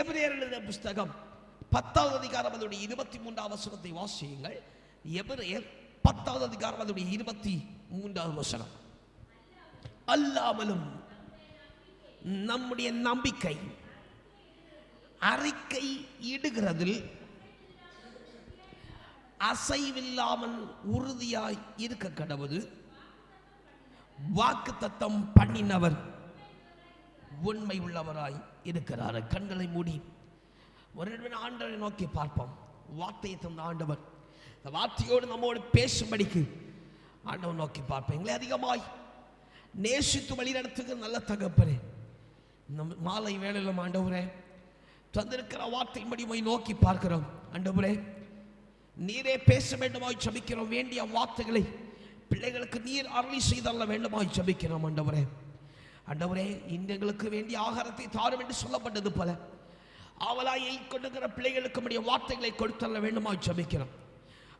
எபிரேயர் எழுதின புஸ்தகம் பத்தாவது அதிகாரம் அதனுடைய இருபத்தி மூன்றாவது வசனத்தை வாசியுங்கள். எபிரேயர் பத்தாவது அதிகாரம் அதனுடைய இருபத்தி மூன்றாவது வசனம். அல்லாமலும் நம்முடைய நம்பிக்கை அறிக்கை இடுகிறதில் அசைவில்லாமல் உறுதியாய் இருக்க கடவுது வாக்கு தத்தம் பண்ணினவர் உண்மை உள்ளவராய் இருக்கிறார். கண்களை மூடி. ஒரு ஆண்டரை நோக்கி பார்ப்போம். வார்த்தையை தந்த ஆண்டவர். இந்த வார்த்தையோடு நம்மோடு பேசும்படிக்கு ஆண்டவர் நோக்கி பார்ப்பேன் எங்களை அதிகமாய் நேசித்து வழிநடத்துக்கு நல்ல தகப்பனே. இந்த மாலை வேலையில் ஆண்டவரே தந்திருக்கிற வார்த்தையின்படி போய் நோக்கி பார்க்கிறோம். ஆண்டவரே நீரே பேச வேண்டுமாய் சபிக்கிறோம் வேண்டிய வார்த்தைகளை பிள்ளைகளுக்கு நீர் அருளி செய்தல்ல வேண்டுமாய் சபிக்கிறோம் ஆண்டவரே. அண்டவரே இன்று எங்களுக்கு வேண்டிய ஆகாரத்தை தாரும் என்று சொல்லப்பட்டது போல. அவலாயை கொண்டுகிற பிள்ளைகளுக்கு முடிய வார்த்தைகளை கொடுத்தல்ல வேண்டுமா ஜபிக்கிறோம்.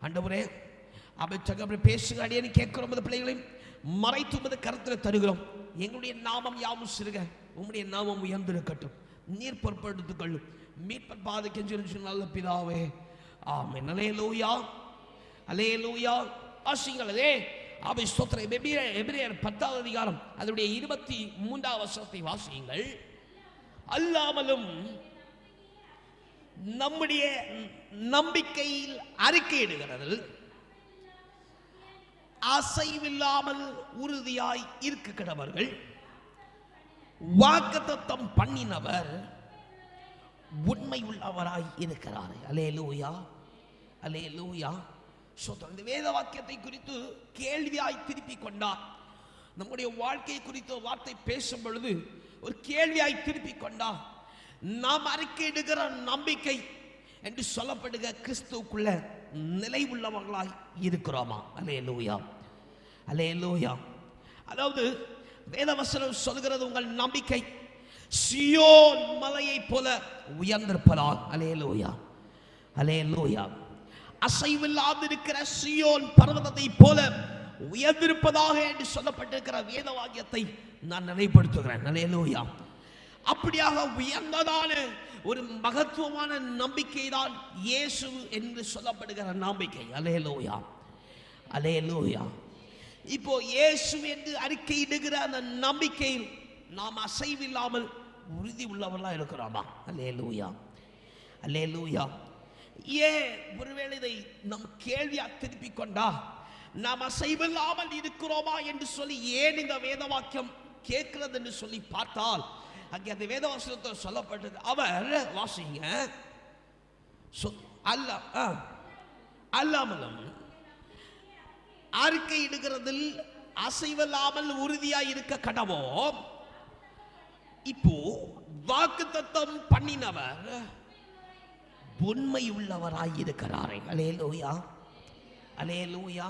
ஆண்டவரே அப்படி பேசுங்க அடியேன்னு கேட்கிறோம் அந்த பிள்ளைகளையும் மறைத்துமது கருத்தில் தருகிறோம். எங்களுடைய நாமம் யாவும் சிறுக உங்களுடைய நாமம் உயர்ந்திருக்கட்டும். நீர் பொறுப்படுத்திக் கொள்ளும். மீட்பர் பாதை நல்ல பிதாவே. ஆமென். அலே லூயா ஆசிங்களே அவை ஸ்தோத்திர எபிரியர் எபிரேயர் பத்தாவது அதிகாரம் அதனுடைய இருபத்தி மூன்றாவது வருஷத்தை வாசியுங்கள். அல்லாமலும் நம்முடைய நம்பிக்கையில் அறிக்கையிடுகிறது அசைவில்லாமல் உறுதியாய் இருக்க கிடவர்கள் பண்ணினவர் உண்மை உள்ளவராய் இருக்கிறார் அலே லூயா அலே லூயா இந்த வேத வாக்கியத்தை குறித்து கேள்வியாய் திருப்பி கொண்டார் நம்முடைய வாழ்க்கை குறித்த வார்த்தை பேசும் பொழுது ஒரு கேள்வியாய் திருப்பி கொண்டார் நாம் அறிக்கையிடுகிற நம்பிக்கை என்று சொல்லப்படுகிற கிறிஸ்துக்குள்ள நிலை உள்ளவர்களாய் இருக்கிறோமா? அலே லூயா அலே லூயா அதாவது வேதவசனம் சொல்கிறது உங்கள் நம்பிக்கை சியோன் மலையைப் போல உயர்ந்திருப்பதால். அலே லூயா அலே லூயா அசைவில்லாதிருக்கிற சியோன் பர்வதத்தை போல உயர்ந்திருப்பதாக என்று சொல்லப்பட்டிருக்கிற வேத வாக்கியத்தை நான் நினைப்படுத்துகிறேன் அலே அப்படியாக உயர்ந்ததான ஒரு மகத்துவமான நம்பிக்கை தான் இயேசு என்று சொல்லப்படுகிற நம்பிக்கை. அலே லோயா அலே லோயா இப்போ இயேசு என்று அறிக்கையிடுகிற அந்த நம்பிக்கையில் நாம் அசைவில்லாமல் உறுதி உள்ளவர்களாக இருக்கிறோமா? அலே லூயா அலே ஏன் ஒருவேளை இதை நம் கேள்வியா திருப்பி கொண்டா நாம் அசைவில்லாமல் இருக்கிறோமா என்று சொல்லி ஏன் இந்த வேத வாக்கியம் கேட்கிறது என்று சொல்லி பார்த்தால் அங்கே அந்த வேதவாசனத்தில் சொல்லப்பட்டது. அவர் வாசிங்க. சொ- அல்ல ஆ, அல்லாமலும் அறிக்கை இடுகிறதில் அசைவில்லாமல் உறுதியாக இருக்க கடவோம். இப்போ வாக்கு தத்தம் பண்ணினவர் உண்மை உள்ளவராயிருக்கிறாரே அலே லூயா அலே லூயா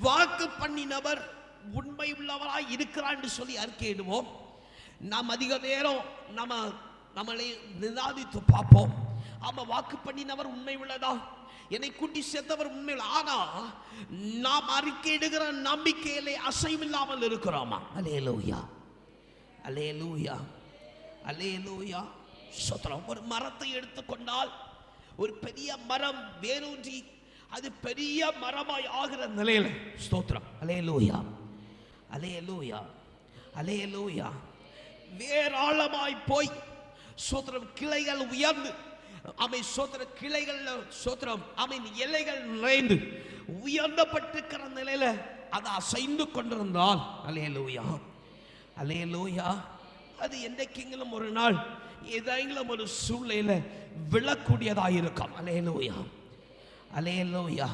வாக்கு பண்ணினவர் உண்மை உள்ளவராய் இருக்கிறார் என்று சொல்லி அறிக்கையிடுவோம் நாம் அதிக நேரம் நம்ம நம்மளை நிதாதித்து பார்ப்போம். ஆமாம் வாக்கு பண்ணினவர் உண்மை உள்ளதா என்னை கூட்டி சேர்த்தவர் உண்மை ஆனால் ஆனா நாம் அறிக்கையிடுகிற நம்பிக்கையிலே அசைவில்லாமல் இருக்கிறோமா? அலே லூயா அலே லூயா அலே லூயா சொத்தரம். ஒரு மரத்தை எடுத்துக்கொண்டால் ஒரு பெரிய மரம் வேரூன்றி அது பெரிய மரமாய் ஆகிற நிலையில ஸ்தோத்திரம். அலே லூயா அலே லூயா அலே லூயா வேறாளமாய் போய் சோத்திரம் கிளைகள் உயர்ந்து அமை சோத்திர கிளைகள் சோத்திரம் அவன் எல்லைகள் நுழைந்து உயர்ந்தப்பட்டிருக்கிற நிலையில அதை அசைந்து கொண்டிருந்தால் அலே லூயா அலே லூயா அது என்றைக்கெங்கிலும் ஒரு நாள் ஏதாங்களும் ஒரு சூழ்நிலையில் விழக்கூடியதாக இருக்கும். அலே அலையலோயா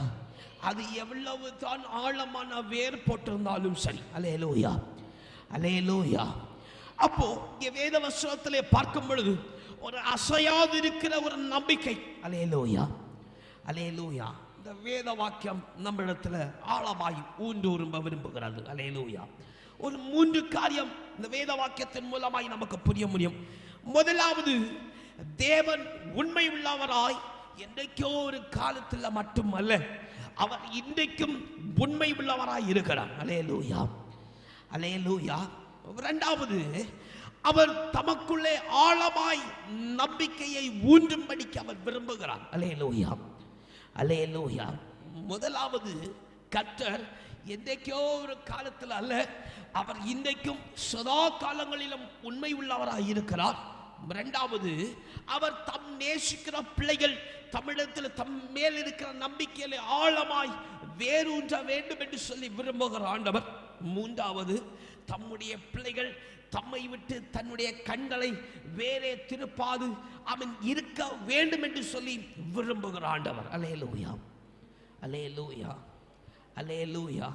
அது எவ்வளவு தான் ஆழமான வேர் போட்டிருந்தாலும் சரி. அலையலோயா அலையலோயா அப்போ இங்கே வேத வசனத்திலே பார்க்கும் பொழுது ஒரு அசையாது இருக்கிற ஒரு நம்பிக்கை. அலையலோயா அலையலோயா அலே இந்த வேத வாக்கியம் நம்மிடத்தில் ஆழமாய் ஊன்றூரும்ப விரும்புகிறது. அலையலோயா ஒரு மூன்று காரியம் இந்த வேத வாக்கியத்தின் மூலமாய் நமக்கு புரிய முடியும். முதலாவது தேவன் உண்மை உள்ளவராய் என்றைக்கோ ஒரு காலத்தில் மட்டுமல்ல அவர் இன்றைக்கும் உண்மை உள்ளவராய் இருக்கிறார். அலே லூயா அலே லூயா ரெண்டாவது அவர் தமக்குள்ளே ஆழமாய் நம்பிக்கையை ஊன்றும்படிக்கு அவர் விரும்புகிறார். அலேலூயா அலேலூயா முதலாவது கர்த்தர் என்றைக்கோ ஒரு காலத்தில் அல்ல அவர் இன்றைக்கும் சதா காலங்களிலும் உண்மை உள்ளவராக இருக்கிறார். ரெண்டாவது அவர் தம் நேசிக்கிற பிள்ளைகள் தமிழத்தில் தம் மேல் இருக்கிற நம்பிக்கையில ஆழமாய் வேரூன்ற வேண்டும் என்று சொல்லி விரும்புகிற ஆண்டவர். மூன்றாவது தம்முடைய பிள்ளைகள் தம்மை விட்டு தன்னுடைய கண்களை வேறே திருப்பாது அவன் இருக்க வேண்டும் என்று சொல்லி விரும்புகிற ஆண்டவர். அலே லூயா அலே லூயா அலே லூயா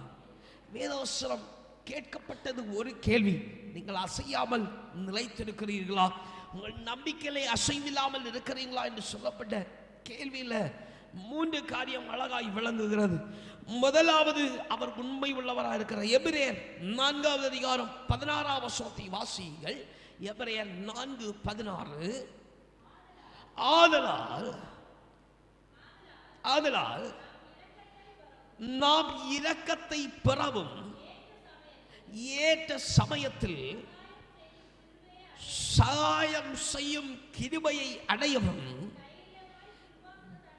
வேதோசரம் கேட்கப்பட்டது ஒரு கேள்வி. நீங்கள் அசையாமல் நிலைத்திருக்கிறீர்களா? உங்கள் நம்பிக்கையிலே அசைவில்லாமல் இருக்கிறீங்களா என்று சொல்லப்பட்ட கேள்வியில் மூன்று காரியம் அழகாய் விளங்குகிறது. முதலாவது அவர் உண்மை உள்ளவராக இருக்கிற எபிரேயர் நான்காவது அதிகாரம் பதினாறாம் வசனத்தை வாசியுங்கள். எபிரேயர் நான்கு பதினாறு. ஆதலால் ஆதலால் நாம் இரக்கத்தை பெறவும் ஏற்ற சமயத்தில் சகாயம் செய்யும் கிருபையை அடையவும்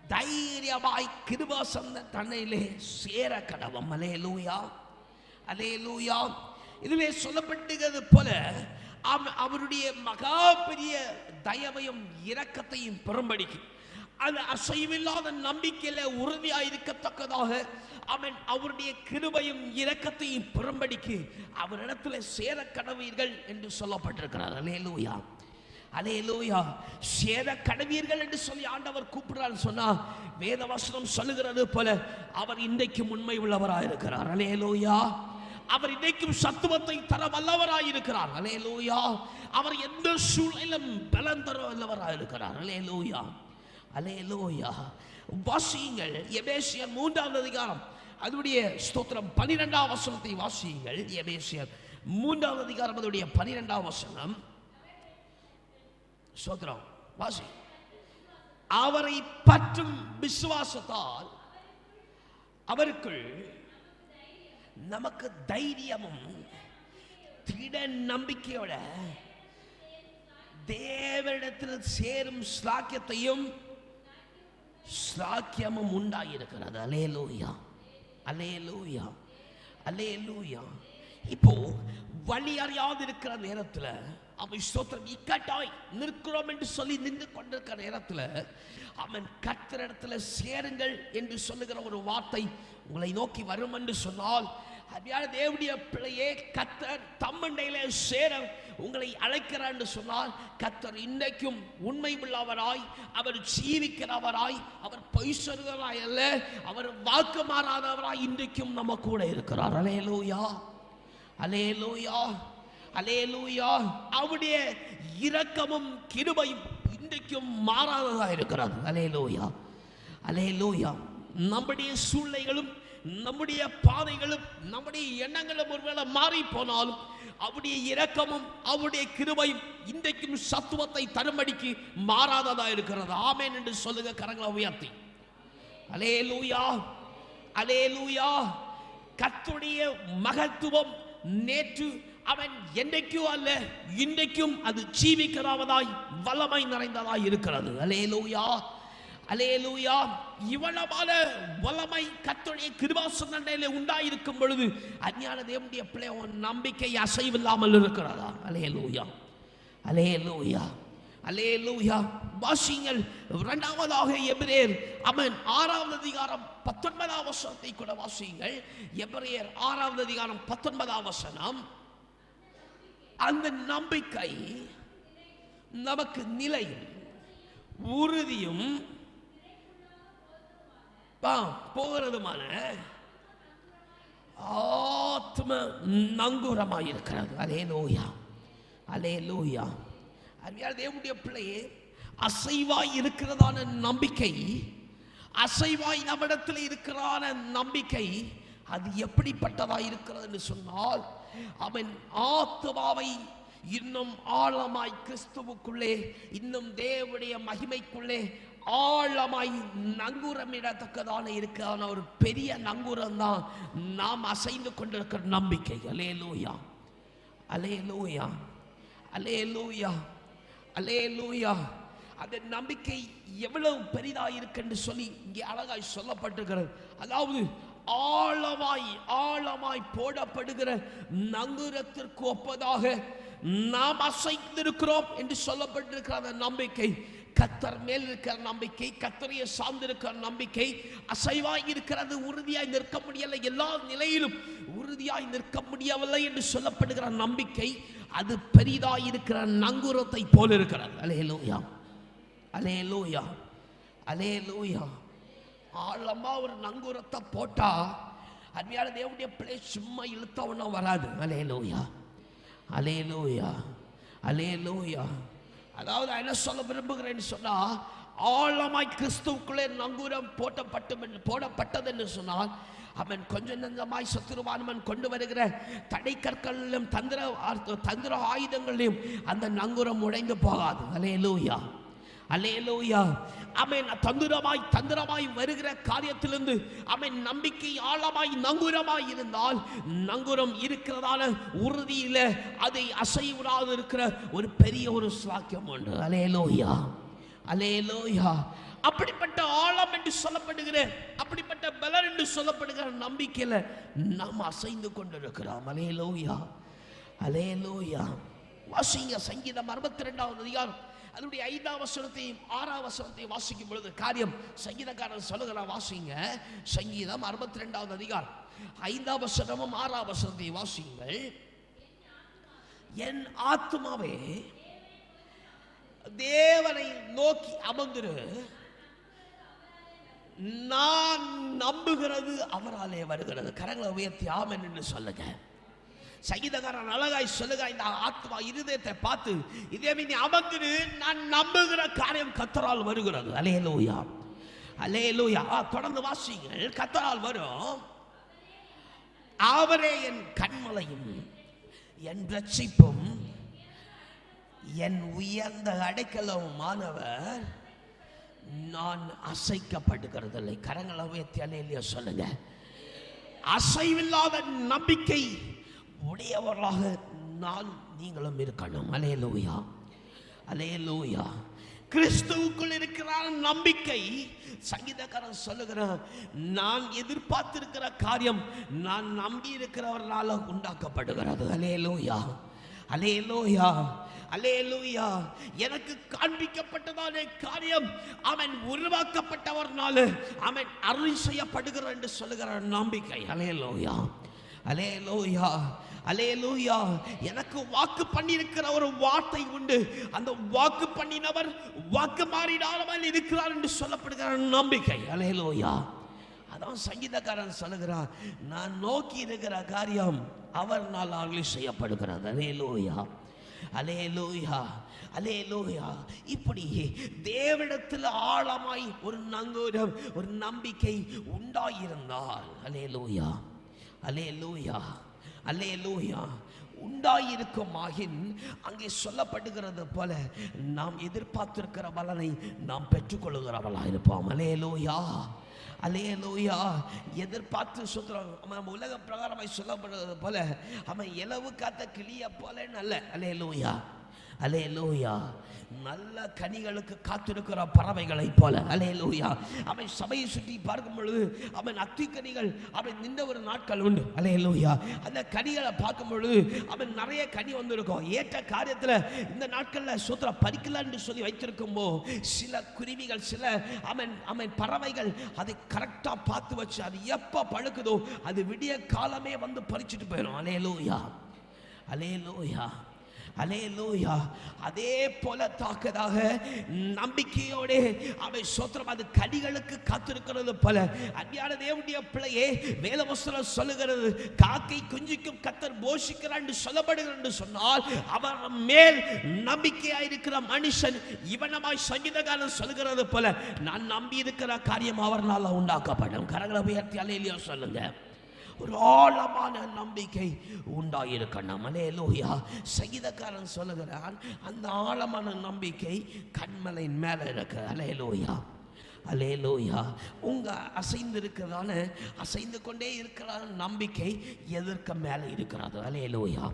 தைரியமாய் கிருபாசந்த தன்னையிலே சேர கடவும். அலே லூயா அலே லூயா இதுவே சொல்லப்பட்டுகிறது போல அவருடைய மகா பெரிய தயவையும் இரக்கத்தையும் பெரும்படிக்கு அந்த அசைவில்லாத நம்பிக்கையில உறுதியாக இருக்கத்தக்கதாக அவன் அவருடைய கிருபையும் இரக்கத்தையும் பெரும்படிக்கு அவரிடத்துல சேர கடவீர்கள் என்று சொல்லப்பட்டிருக்கிறார். அலேலூயா. அலேலூயா. சேர கடவீர்கள் என்று சொல்லி ஆண்டவர் கூப்பிடுறார் சொன்னா வேதவசனம் சொல்லுகிறது போல அவர் இன்றைக்கும் உண்மை உள்ளவராக இருக்கிறார் அலேலூயா. அவர் இன்றைக்கும் சத்துவத்தை தர வல்லவராய் இருக்கிறார் அலேலூயா. அவர் எந்த சூழலிலும் பலம் தர வல்லவராய் இருக்கிறார் அலேலூயா. அலையலோயா வாசியுங்கள். எபேசியர் மூன்றாவது அதிகாரம். அதனுடைய ஸ்தோத்திரம் பன்னிரெண்டாம் வசனத்தை வாசியுங்கள். எபேசியர் மூன்றாவது அதிகாரம் அதனுடைய பன்னிரெண்டாம் வசனம். ஸ்தோத்திரம். வாசி. அவரை பற்றும் விசுவாசத்தால் அவருக்குள் நமக்கு தைரியமும் திட நம்பிக்கையோட தேவனிடத்தில் சேரும் ஸ்லாக்கியத்தையும் சாக்கியமும் உண்டாயிருக்கிறது. அலேலூயா அலே லூயா இப்போ வழி அறியாது இருக்கிற நேரத்தில் அவன் ஸ்தோத்திரம் இக்கட்டாய் நிற்கிறோம் என்று சொல்லி நின்று கொண்டிருக்கிற நேரத்தில் அவன் கத்திரிடத்துல சேருங்கள் என்று சொல்லுகிற ஒரு வார்த்தை உங்களை நோக்கி வரும் என்று சொன்னால் அதையால தேவடைய பிள்ளையே கத்தர் தம்மண்டையில சேர உங்களை அழைக்கிறார் என்று சொன்னால் கத்தர் இன்றைக்கும் உண்மை உள்ளவராய் அவர் ஜீவிக்கிறவராய் அவர் பொய் சொல்கிறவராய் அல்ல அவர் வாக்கு மாறாதவராய் இன்றைக்கும் நம்ம கூட இருக்கிறார். அலே லூயா அலே லூயா அலே லூயா அவருடைய இரக்கமும் கிருபையும் இன்றைக்கும் மாறாததா லூயா அலே லூயா நம்முடைய சூழ்நிலைகளும் நம்முடைய பாதைகளும் நம்முடைய எண்ணங்களும் ஒருவேளை மாறி போனாலும் அவருடைய இரக்கமும் அவருடைய கிருபையும் இன்றைக்கும் சத்துவத்தை தரும்படிக்கு மாறாததா இருக்கிறது. ஆமேன் என்று சொல்லுங்க கரங்களை உயர்த்தி. அலே லூயா அலே லூயா கத்துடைய மகத்துவம் நேற்று அவன் என்றைக்கும் அல்ல இன்றைக்கும் அது ஜீவிக்கிறவதாய் வல்லமை நிறைந்ததாய் இருக்கிறது. அலே லூயா அலேலூயா. இவ்வளவான வல்லமை கத்துடைய கிருபாசனையில உண்டாயிருக்கும் பொழுது அஞ்ஞான தேவனுடைய பிள்ளை உன் நம்பிக்கை அசைவில்லாமல் இருக்கிறதா? அலேலூயா. அலேலூயா. அலேலூயா. வாசிங்கள் இரண்டாவதாக எபிரேர் அவன் ஆறாவது அதிகாரம் பத்தொன்பதாம் வசனத்தை கூட வாசியுங்கள் எபிரேர் ஆறாவது அதிகாரம் பத்தொன்பதாம் வசனம். அந்த நம்பிக்கை நமக்கு நிலையும் உறுதியும் போகிறதுமான ஆத்ம நங்கூரமாக இருக்கிறது அலே லோயா அலே லோயா அருமையான தேவனுடைய பிள்ளையே அசைவாய் இருக்கிறதான நம்பிக்கை அசைவாய் நம்மிடத்தில் இருக்கிறான நம்பிக்கை அது எப்படிப்பட்டதாக இருக்கிறது என்று சொன்னால் அவன் ஆத்மாவை இன்னும் ஆழமாய் கிறிஸ்துவுக்குள்ளே இன்னும் தேவனுடைய மகிமைக்குள்ளே ஆழமாய் நங்கூரமிடத்தக்கதான இருக்கான ஒரு பெரிய நங்கூரம் தான் நாம் அசைந்து கொண்டிருக்கிற நம்பிக்கை. அலே லூயா அலே லூயா அலே லூயா அலே லூயா அந்த நம்பிக்கை எவ்வளவு பெரிதாக இருக்குன்னு சொல்லி இங்கே அழகாய் சொல்லப்பட்டிருக்கிறது. அதாவது ஆழமாய் ஆழமாய் போடப்படுகிற நங்குரத்திற்கு ஒப்பதாக நாம் அசைந்திருக்கிறோம் என்று சொல்லப்பட்டிருக்கிற அந்த நம்பிக்கை. கத்தர் மேல் இருக்கிற நம்பிக்கை கத்தரையை சார்ந்திருக்கிற நம்பிக்கை அசைவாய் இருக்கிறது உறுதியாய் நிற்க முடியலை. எல்லா நிலையிலும் உறுதியாய் நிற்க முடியவில்லை என்று சொல்லப்படுகிற நம்பிக்கை அது பெரிதாய் இருக்கிற நங்குரத்தை போல இருக்கிறது. அலேலூயா. அலே லோயா ஆழமா ஒரு நங்குரத்தை போட்டா அருமையான தேவனுடைய பிள்ளை சும்மா இழுத்தவன வராது. அலே லோயா அலே லோயா அலே லோயா அதாவது நான் என்ன சொல்ல விரும்புகிறேன்னு சொன்னால் ஆழமாய் கிறிஸ்துவுக்குள்ளே நங்கூரம் போட்டப்பட்டு போடப்பட்டது என்று சொன்னால் அவன் கொஞ்சம் நஞ்சமாய் சத்துருவானவன் கொண்டு வருகிற தடை கற்களிலும் தந்திர தந்திர ஆயுதங்களிலும் அந்த நங்குரம் உடைந்து போகாது. அலேலூயா அலேலோயா அவன் தந்திரமாய் தந்திரமாய் வருகிற காரியத்திலிருந்து அவன் நம்பிக்கை ஆழமாய் நங்குரமாய் இருந்தால் நங்குரம் இருக்கிறதான உறுதியில் அதை அசைவிடாது இருக்கிற ஒரு பெரிய ஒரு சாக்கியம் உண்டு. அலேலோயா அலேலோயா அப்படிப்பட்ட ஆழம் என்று சொல்லப்படுகிற அப்படிப்பட்ட பலர் என்று சொல்லப்படுகிற நம்பிக்கையில் நாம் அசைந்து கொண்டிருக்கிறோம். அலேலோயா அலேலோயா வாசிங்க சங்கீதம் அறுபத்தி ரெண்டாவது அதிகாரம். அதனுடைய ஐந்தாம் வசனத்தையும் ஆறாம் வசனத்தையும் வாசிக்கும் பொழுது காரியம் சங்கீதக்காரன் சொல்லுகிற வாசிங்க. சங்கீதம் அறுபத்தி ரெண்டாவது அதிகாரம். ஐந்தாம் வசனமும் ஆறாம் வசனத்தையும் வாசிங்கள் என் ஆத்மாவே தேவனை நோக்கி அமர்ந்துரு. நான் நம்புகிறது அவராலே வருகிறது. கரங்களை உயர்த்தி ஆமன் என்று சொல்லுங்க. சங்கீதக்காரன் அழகாய் சொல்லுக இந்த ஆத்மா இருதயத்தை பார்த்து இதே நீ அமர்ந்து நான் நம்புகிற காரியம் கத்தரால் வருகிறது. அலேலூயா அலேலூயா தொடர்ந்து வாசிங்கள் கத்தரால் வரும். அவரே என் கண்மலையும் என் ரட்சிப்பும் என் உயர்ந்த அடைக்கலமானவர் நான் அசைக்கப்படுகிறதில்லை. கரங்களை உயர்த்தி சொல்லுங்க. அசைவில்லாத நம்பிக்கை உடையவர்களாக நான் நீங்களும் இருக்கணும். அலே லோயா அலே லோயா கிறிஸ்துவுக்குள் இருக்கிற நம்பிக்கை சங்கீதக்காரன் சொல்லுகிறான் நான் எதிர்பார்த்திருக்கிற காரியம் நான் நம்பி இருக்கிறவர்களால் உண்டாக்கப்படுகிறது. அலேலூயா அலே லூயா எனக்கு காண்பிக்கப்பட்டதான காரியம் அவன் உருவாக்கப்பட்டவர்னால அவன் அருள் செய்யப்படுகிறான் என்று சொல்லுகிற நம்பிக்கை. அலே லோயா அலையலூயா எனக்கு வாக்கு பண்ணியிருக்கிற ஒரு வார்த்தை உண்டு. அந்த வாக்கு பண்ணினவர் வாக்கு மாறிடாமல் இருக்கிறார் என்று சொல்லப்படுகிற நம்பிக்கை. அலையலூயா அதான் சங்கீதக்காரன் சொல்லுகிறார் நான் நோக்கி இருக்கிற காரியம் அவர்னால் அருள் செய்யப்படுகிறது. அலேலூயா அலேலூயா அலேலூயா இப்படி தேவிடத்தில் ஆழமாய் ஒரு நங்கூரம் ஒரு நம்பிக்கை உண்டாயிருந்தால். அலேலூயா அலேலூயா அலேலூயா உண்டாயிருக்குமாகின் அங்கே சொல்லப்படுகிறது போல நாம் எதிர்பார்த்திருக்கிற பலனை நாம் பெற்றுக்கொள்கிறவளாக இருப்போம். அலேலூயா அலேலூயா எதிர்பார்த்து சொல்கிறோம் நம்ம உலக பிரகாரமாய் சொல்லப்படுறது போல அவன் இலவு காத்த கிளிய போலன்னு அல்ல. அலே லோயா நல்ல கனிகளுக்கு காத்திருக்கிற பறவைகளை போல. அலேலூயா அவன் சபையை சுற்றி பார்க்கும் பொழுது அவன் அத்தி கனிகள் அவன் நின்ற ஒரு நாட்கள் உண்டு. அலேலூயா அந்த கனிகளை பார்க்கும் பொழுது அவன் நிறைய கனி வந்திருக்கும். ஏற்ற காரியத்தில் இந்த நாட்களில் சூத்திர பறிக்கலான்னு சொல்லி வைத்திருக்கும்போ சில குருவிகள் சில அவன் அவன் பறவைகள் அதை கரெக்டாக பார்த்து வச்சு அது எப்போ பழுக்குதோ அது விடிய காலமே வந்து பறிச்சுட்டு போயிடும். அலேலூயா அலே லூயா அதே போல தாக்கதாக நம்பிக்கையோட அவை சோத்திரம் அது கடிகளுக்கு காத்திருக்கிறது போல. அன்பியான தேவனுடைய பிள்ளையே வேதவசனம் சொல்லுகிறது காக்கை குஞ்சிக்கும் கத்தர் போஷிக்கிறான் என்று என்று சொன்னால் அவர் மேல் நம்பிக்கையாயிருக்கிற மனுஷன் இவனமாய் சங்கீதகாரன் சொல்லுகிறது போல நான் நம்பி இருக்கிற காரியம் அவர்னால உண்டாக்கப்படும். கரங்களை உயர்த்தி அலையிலையோ சொல்லுங்க. ஒரு ஆழமான நம்பிக்கை உண்டாயிருக்கணும் அலேலூயா சங்கீதக்காரன் சொல்லுகிறான் அந்த ஆழமான நம்பிக்கை கண்மலையின் மேலே இருக்கு. அலே லோயா உங்கள் அசைந்து இருக்கிறதான அசைந்து கொண்டே இருக்கிற நம்பிக்கை எதிர்க்க மேலே இருக்கிறது? அலேலூயா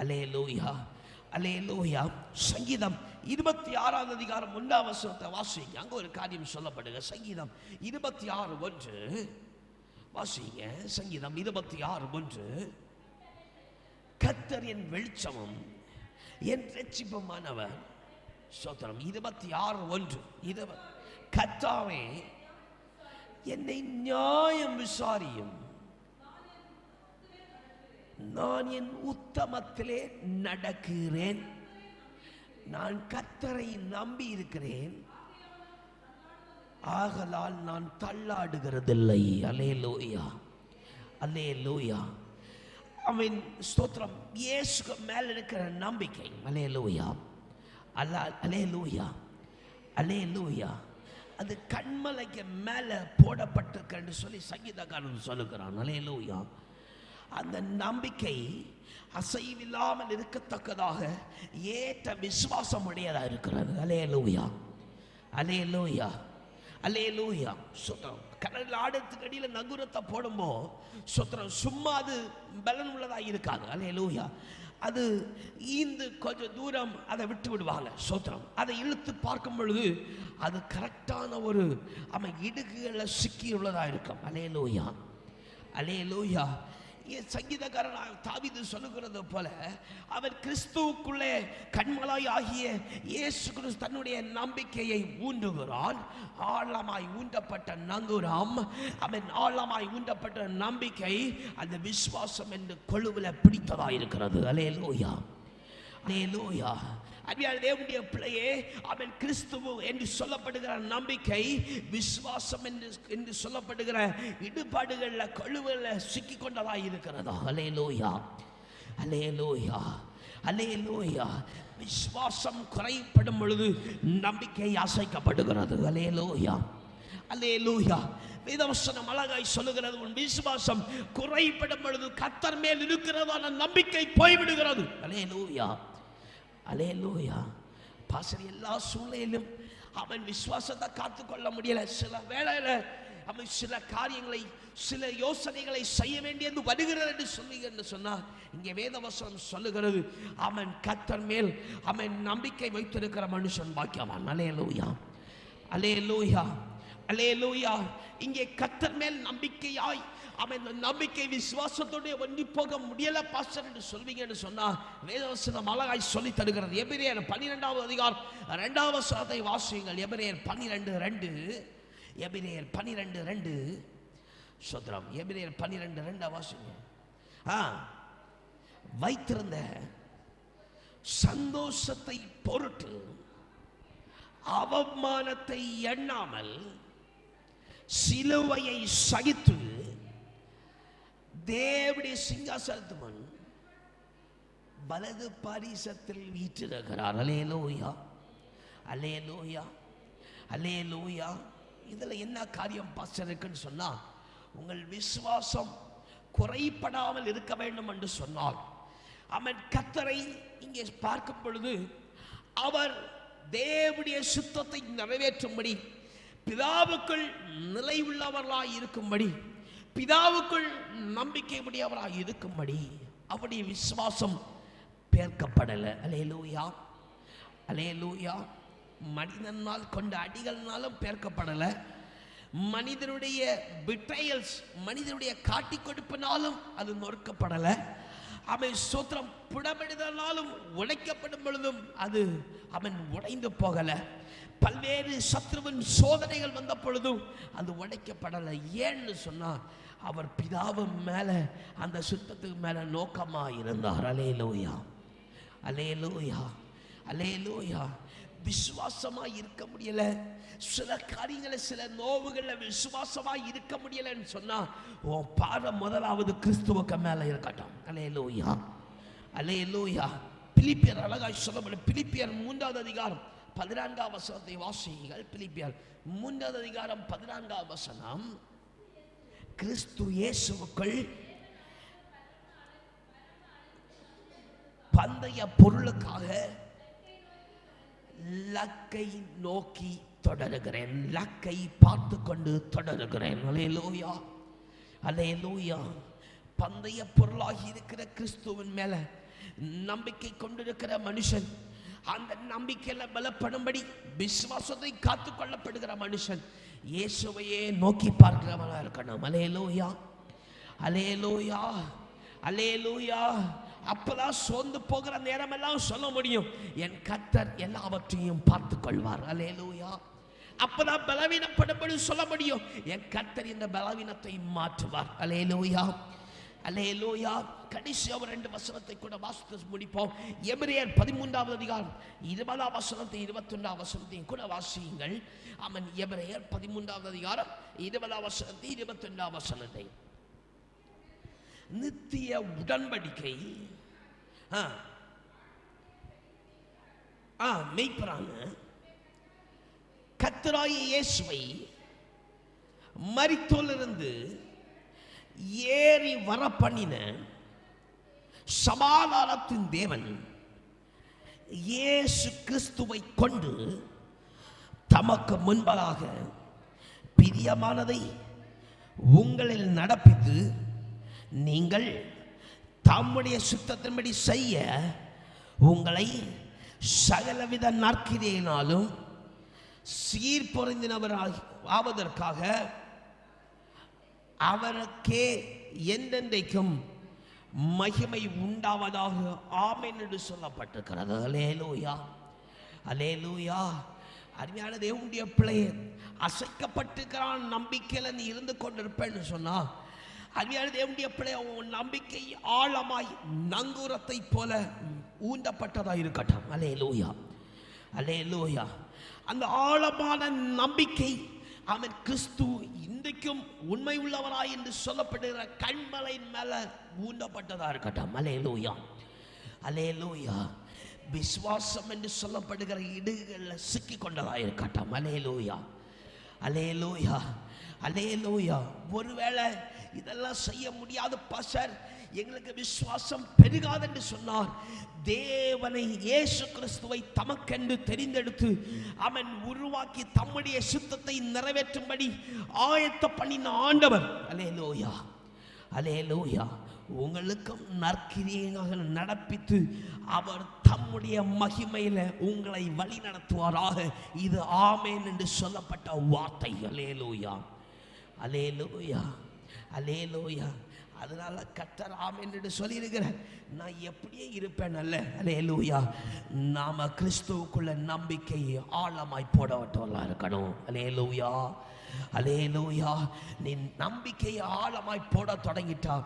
அலே லோயா சங்கீதம் இருபத்தி ஆறாவது அதிகாரம் ஒன்றாம் வசனத்தை வாசிங்க. அங்கே ஒரு காரியம் சொல்லப்படுங்க சங்கீதம் இருபத்தி ஆறு ஒன்று. வாசிங்க சங்கீதம் இருபத்தி ஆறு ஒன்று. கத்தர் என் வெளிச்சமும் என் ரட்சிப்புமானவர் சோத்திரம் இருபத்தி ஆறு ஒன்று. இருப கத்தாவே என்னை நியாயம் விசாரியும். நான் என் உத்தமத்திலே நடக்கிறேன். நான் கத்தரை நம்பி இருக்கிறேன் ஆகலால் நான் தள்ளாடுகிறதில்லை. அலே லோயா அலே லோயா அவன் ஸ்தோத்திரம் இயேசுக்கு மேல இருக்கிற நம்பிக்கை. அலே லோயா அல்லா அலே லோயா அலே லோயா அது கண்மலைக்கு மேலே போடப்பட்டிருக்கன்னு சொல்லி சங்கீதக்காரன் சொல்லுகிறான். அலே லோயா அந்த நம்பிக்கை அசைவில்லாமல் இருக்கத்தக்கதாக ஏற்ற விசுவாசம் உடையதாக இருக்கிறது. அலே லூயா அலே லூயா அலே லூயா சுத்தம். கடலில் ஆடத்துக்கு அடியில் நகுரத்தை போடும்போ சுத்திரம் சும்மா அது பலன் உள்ளதாக இருக்காது. அலே லூயா அது ஈந்து கொஞ்சம் தூரம் அதை விட்டு விடுவாங்க. சோத்திரம் அதை இழுத்து பார்க்கும் பொழுது அது கரெக்டான ஒரு அவன் இடுகுகளில் சிக்கி உள்ளதாக இருக்கும். அலே லோயா அலே லூயா சங்கீதக்காரன் தாவிது சொல்லுகிறது போல அவர் கிறிஸ்துவுக்குள்ளே கண்மலாய் ஆகிய இயேசு கிறிஸ்து தன்னுடைய நம்பிக்கையை ஊண்டுகிறான். ஆழமாய் ஊண்டப்பட்ட நங்குரம். அவன் ஆழமாய் ஊண்டப்பட்ட நம்பிக்கை அந்த விசுவாசம் என்று கொழுவில் பிடித்ததா இருக்கிறது அலே லோயா அலே லோயா அடியால் தேவனுடைய பிள்ளையே அவன் கிறிஸ்துவ என்று சொல்லப்படுகிற நம்பிக்கை விசுவாசம் என்று என்று சொல்லப்படுகிற இடுபாடுகளில் கொழுவில் சிக்கி கொண்டதா இருக்கிறதா? அலே லோயா அலே லோயா அலே லோயா விசுவாசம் குறைப்படும் பொழுது நம்பிக்கை அசைக்கப்படுகிறது. அலே லோயா அலே லூயா வேதவசனம் அழகாய் சொல்லுகிறது உன் விசுவாசம் குறைப்படும் பொழுது கத்தர் மேல் இருக்கிறதான நம்பிக்கை போய்விடுகிறது. அலே லூயா அலே லூயா பாசர் எல்லா சூழ்நிலையிலும் அவன் விசுவாசத்தை காத்துக்கொள்ள முடியல. சில வேளையில அவன் சில காரியங்களை சில யோசனைகளை செய்ய வேண்டியது வருகிறது என்று சொல்லி என்று சொன்னார் இங்கே வேதவசனம் சொல்லுகிறது. அவன் கத்தர் மேல் அவன் நம்பிக்கை வைத்திருக்கிற மனுஷன் பாக்கியவான். அலே லூயா அலே லூயா அலே லூயா இங்கே கத்தர் மேல் நம்பிக்கையாய். அவன் இந்த நம்பிக்கை விசுவாசத்தோடைய ஒன்றி போக முடியல பாஸ்டர் என்று சொல்வீங்கன்னு சொன்னா வேதவசனம் அழகாய் சொல்லி தருகிறது. எபிரேயர் பன்னிரெண்டாவது அதிகாரம் ரெண்டாவது வசனத்தை வாசியுங்கள். எபிரேயர் பன்னிரெண்டு ரெண்டு. எபிரேயர் பன்னிரெண்டு ரெண்டு. சுதரம் எபிரேயர் பன்னிரெண்டு ரெண்டா வாசிங்க ஆ வைத்திருந்த சந்தோஷத்தை பொருட்டு அவமானத்தை எண்ணாமல் சிலுவையை சகித்து தேவடைய சிங்காசனத்து முன் வலது பாரிசத்தில் வீற்றிருக்கிறார். அலே லோயா அலே லோயா அலே லோயா இதில் என்ன காரியம் பாஸ்டர் இருக்குன்னு சொன்னால் உங்கள் விசுவாசம் குறைபடாமல் இருக்க வேண்டும் என்று சொன்னால் அவன் கத்தரை இங்கே பார்க்கும் பொழுது அவர் தேவடைய சுத்தத்தை நிறைவேற்றும்படி பிதாவுக்குள் நிலை உள்ளவர்களாய் இருக்கும்படி பிதாவுக்குள் நம்பிக்கை உடையவராய் இருக்கும்படி அவருடைய விசுவாசம் பேர்க்கப்படலை. அலே லூயா அலே லூயா மனிதனால் கொண்ட அடிகள்னாலும் பேர்க்கப்படலை. மனிதனுடைய பிட்ரையல்ஸ் மனிதனுடைய காட்டி கொடுப்பினாலும் அது நொறுக்கப்படலை. அவன் சோத்திரம் புடமிடுதலாலும் உடைக்கப்படும் பொழுதும் அது அவன் உடைந்து போகலை. பல்வேறு சத்ருவின் சோதனைகள் வந்த பொழுதும் அது உடைக்கப்படலை. ஏன்னு சொன்னால் அவர் பிதாவின் மேலே அந்த சுத்தத்துக்கு மேலே நோக்கமாக இருந்தார் அலே லோயா அலே லோயா அலே லோயா விசுவாசமா இருக்க முடியல. சில காரியங்களை சில நோவுகளில் விசுவாசமா இருக்க முடியலன்னு சொன்னா உன் பார்வை முதலாவது கிறிஸ்துவக்க மேல இருக்கட்டும். அலே லோயா அலே லோயா பிலிப்பியர் அழகாய் சொல்லப்படும் பிலிப்பியர் மூன்றாவது அதிகாரம் பதினான்காம் வசனத்தை வாசிகள் பிலிப்பியர் மூன்றாவது அதிகாரம் பதினான்காம் வசனம். கிறிஸ்து இயேசுவுக்குள் பந்தய பொருளுக்காக லக்கை நோக்கி தொடருகிறேன். லக்கை பார்த்து கொண்டு தொடருகிறேன். அலே லோயா அலே லோயா பந்தய பொருளாகி இருக்கிற கிறிஸ்துவின் மேல நம்பிக்கை கொண்டிருக்கிற மனுஷன் அந்த நம்பிக்கையில பலப்படும்படி விசுவாசத்தை காத்து கொள்ளப்படுகிற மனுஷன் இயேசுவையே நோக்கி பார்க்கிறவனா இருக்கணும். அலையிலோயா அலே லோயா அலே லோயா அப்பதான் சோர்ந்து போகிற நேரமெல்லாம் சொல்ல முடியும். என் கத்தர் எல்லாவற்றையும் பார்த்து கொள்வார் அலேலூயா அப்பதான் பலவீனப்படும்படி சொல்ல முடியும். என் கத்தர் இந்த பலவீனத்தை மாற்றுவார். அலேலூயா அலே லோயா ஒரு ரெண்டு வசனத்தை கூட வாசித்து முடிப்போம். எபிரேயர் பதிமூன்றாவது அதிகாரம் இருபதாம் வசனத்தை இருபத்தொன்றாம் வசனத்தையும் கூட வாசியுங்கள். அவன் எபிரேயர் பதிமூன்றாவது அதிகாரம் இருபதாம் வசனத்தை இருபத்தொன்றாம் வசனத்தை நித்திய உடன்படிக்கை. ஆ. ஆ மெய்ப்பரான கத்தராய இயேசுவை மரித்தோலிருந்து ஏறி வர பண்ணின சமாதானத்தின் தேவன் இயேசு கிறிஸ்துவை கொண்டு தமக்கு முன்பதாக பிரியமானதை உங்களில் நடப்பித்து நீங்கள் தம்முடைய சுத்தத்தின்படி செய்ய உங்களை சகலவித நற்கிரையினாலும் சீர்பொருந்தினவராக ஆவதற்காக அவருக்கே எந்தெந்தைக்கும் மகிமை உண்டாவதாக ஆமேன் என்று சொல்லப்பட்டிருக்கிறது. அலேலூயா அலேலூயா அருமையான தேவனுடைய பிள்ளையே அசைக்கப்பட்டிருக்கிறான் நம்பிக்கையில் நீ இருந்து கொண்டிருப்பேன்னு சொன்னா அருமையான தேவனுடைய பிள்ளை உன் நம்பிக்கை ஆழமாய் நங்கூரத்தை போல ஊண்டப்பட்டதா இருக்கட்டும். அலே லோயா அந்த ஆழமான நம்பிக்கை அவன் கிறிஸ்து இன்றைக்கும் உண்மை உள்ளவராய் என்று சொல்லப்படுகிற கண்மலையின் மேல ஊண்டப்பட்டதா இருக்கட்டும். அலே லோயா விஸ்வாசம் என்று சொல்லப்படுகிற இடுகளில் சிக்கி கொண்டதா இருக்கட்டும். அலேலூயா அலே லூயா ஒருவேளை இதெல்லாம் செய்ய முடியாது பாசர் எங்களுக்கு விசுவாசம் பெருகாது என்று சொன்னார். தேவனை இயேசு கிறிஸ்துவை தமக்கென்று தெரிந்தெடுத்து அவன் உருவாக்கி தம்முடைய சுத்தத்தை நிறைவேற்றும்படி ஆயத்த பண்ணின ஆண்டவர். அலே லோயா உங்களுக்கும் நற்கிரியையாக நடப்பித்து அவர் தம்முடைய மகிமையில் உங்களை வழி நடத்துவாராக. இது ஆமேன் என்று சொல்லப்பட்ட வார்த்தை. அலேலூயா. அலே லோயா அதனால கத்தர் ஆமென் என்று சொல்லியிருக்கிறார். நான் எப்படியே இருப்பேன் அல்ல. அலேலூயா நாம் கிறிஸ்துவுக்குள்ள நம்பிக்கை ஆழமாய் போடவட்டவர்களா இருக்கணும். அலே லூயா அலே லூயா நீ நம்பிக்கையை ஆழமாய் போட தொடங்கிட்டா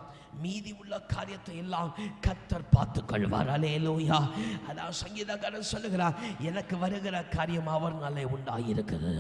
மீதி உள்ள காரியத்தை எல்லாம் கத்தர் பார்த்து கொள்வார். அலே லூயா அதான் சங்கீதக்காரன் சொல்லுகிறார் எனக்கு வருகிற காரியம் அவர் நல்ல உண்டாயிருக்கிறது.